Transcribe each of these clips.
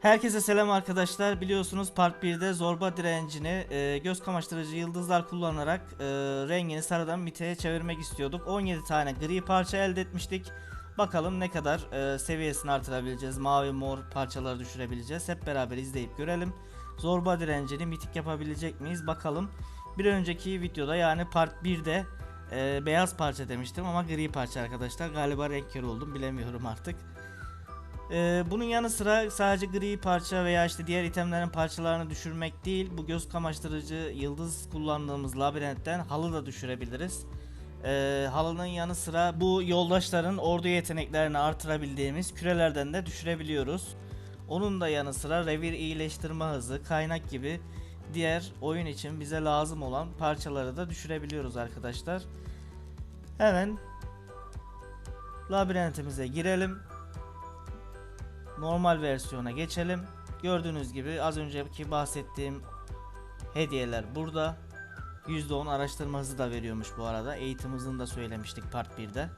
Herkese selam arkadaşlar. Biliyorsunuz Part 1'de zorba direncini e, göz kamaştırıcı yıldızlar kullanarak e, rengini sarıdan miteye çevirmek istiyorduk. 17 tane gri parça elde etmiştik. Bakalım ne kadar e, seviyesini artırabileceğiz. Mavi mor parçaları düşürebileceğiz. Hep beraber izleyip görelim. Zorba direncini mitik yapabilecek miyiz? Bakalım. Bir önceki videoda yani Part 1'de e, beyaz parça demiştim ama gri parça arkadaşlar. Galiba renk körü oldum bilemiyorum artık. Ee, bunun yanı sıra sadece gri parça veya işte diğer itemlerin parçalarını düşürmek değil bu göz kamaştırıcı yıldız kullandığımız labirentten halı da düşürebiliriz. Ee, halının yanı sıra bu yoldaşların ordu yeteneklerini artırabildiğimiz kürelerden de düşürebiliyoruz. Onun da yanı sıra revir iyileştirme hızı, kaynak gibi diğer oyun için bize lazım olan parçaları da düşürebiliyoruz arkadaşlar. Hemen labirentimize girelim normal versiyona geçelim. Gördüğünüz gibi az önceki bahsettiğim hediyeler burada. %10 araştırma hızı da veriyormuş bu arada. Eğitim hızını da söylemiştik part 1'de.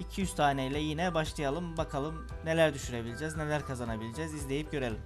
200 taneyle yine başlayalım. Bakalım neler düşürebileceğiz, neler kazanabileceğiz. İzleyip görelim.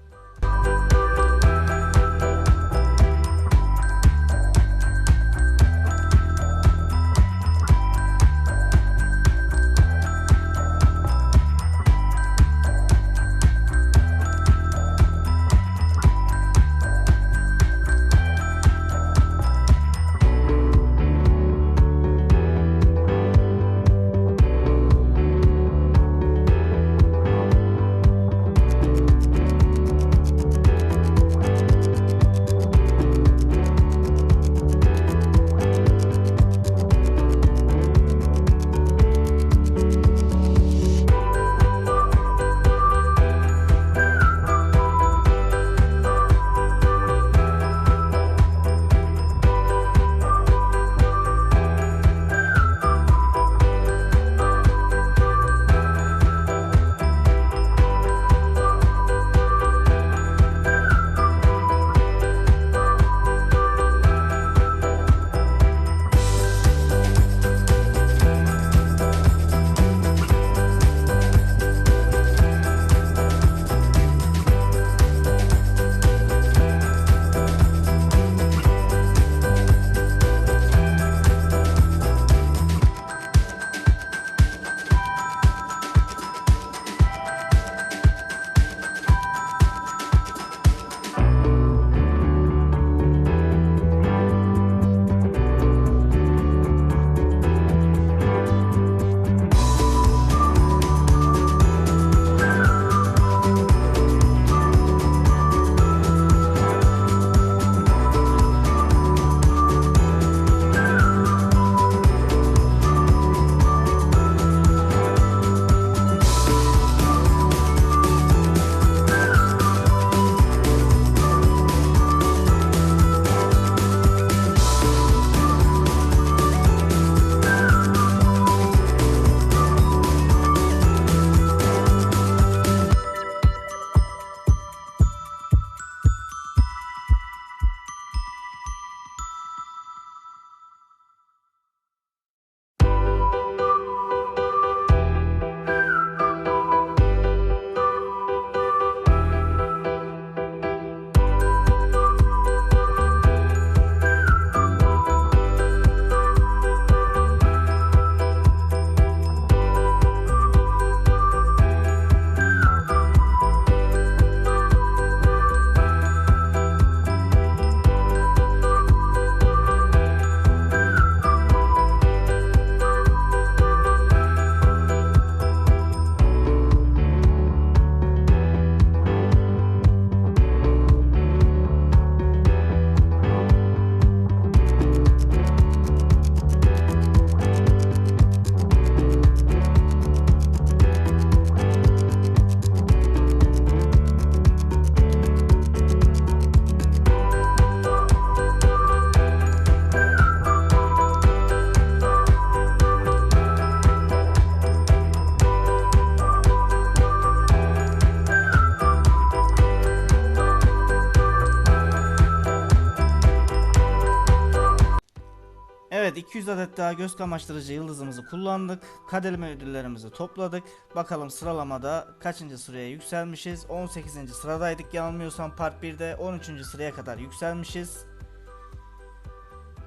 200 adet daha göz kamaştırıcı yıldızımızı kullandık. Kademe ödüllerimizi topladık. Bakalım sıralamada kaçıncı sıraya yükselmişiz? 18. sıradaydık yanılmıyorsam part 1'de 13. sıraya kadar yükselmişiz.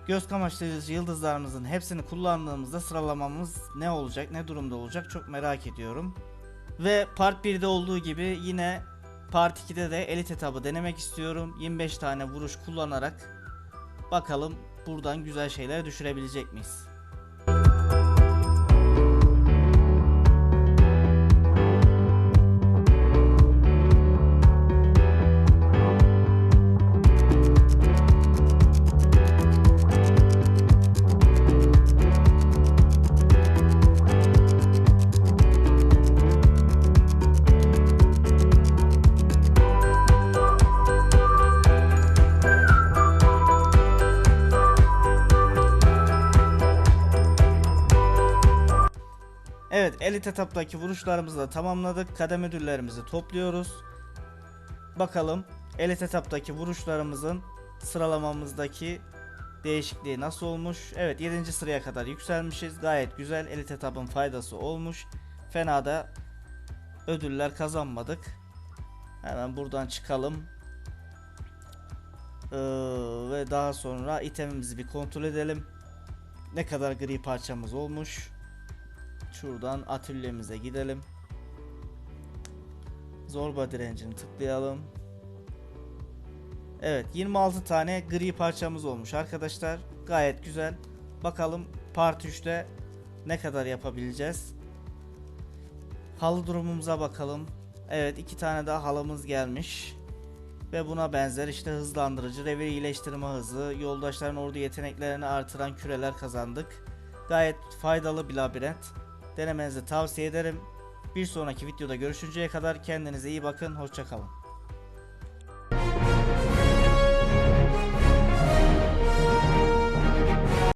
Göz kamaştırıcı yıldızlarımızın hepsini kullandığımızda sıralamamız ne olacak, ne durumda olacak çok merak ediyorum. Ve part 1'de olduğu gibi yine part 2'de de elit etabı denemek istiyorum. 25 tane vuruş kullanarak bakalım buradan güzel şeyler düşürebilecek miyiz? Elit etaptaki vuruşlarımızı da tamamladık. Kadem ödüllerimizi topluyoruz. Bakalım elit etaptaki vuruşlarımızın sıralamamızdaki değişikliği nasıl olmuş? Evet 7. sıraya kadar yükselmişiz. Gayet güzel elit etapın faydası olmuş. Fena da ödüller kazanmadık. Hemen buradan çıkalım. Ee, ve daha sonra itemimizi bir kontrol edelim. Ne kadar gri parçamız olmuş. Şuradan atölyemize gidelim. Zorba direncini tıklayalım. Evet 26 tane gri parçamız olmuş arkadaşlar. Gayet güzel. Bakalım part 3'te ne kadar yapabileceğiz. Halı durumumuza bakalım. Evet iki tane daha halımız gelmiş. Ve buna benzer işte hızlandırıcı, revir iyileştirme hızı, yoldaşların ordu yeteneklerini artıran küreler kazandık. Gayet faydalı bir labirent. Denemenizi tavsiye ederim. Bir sonraki videoda görüşünceye kadar kendinize iyi bakın. Hoşçakalın.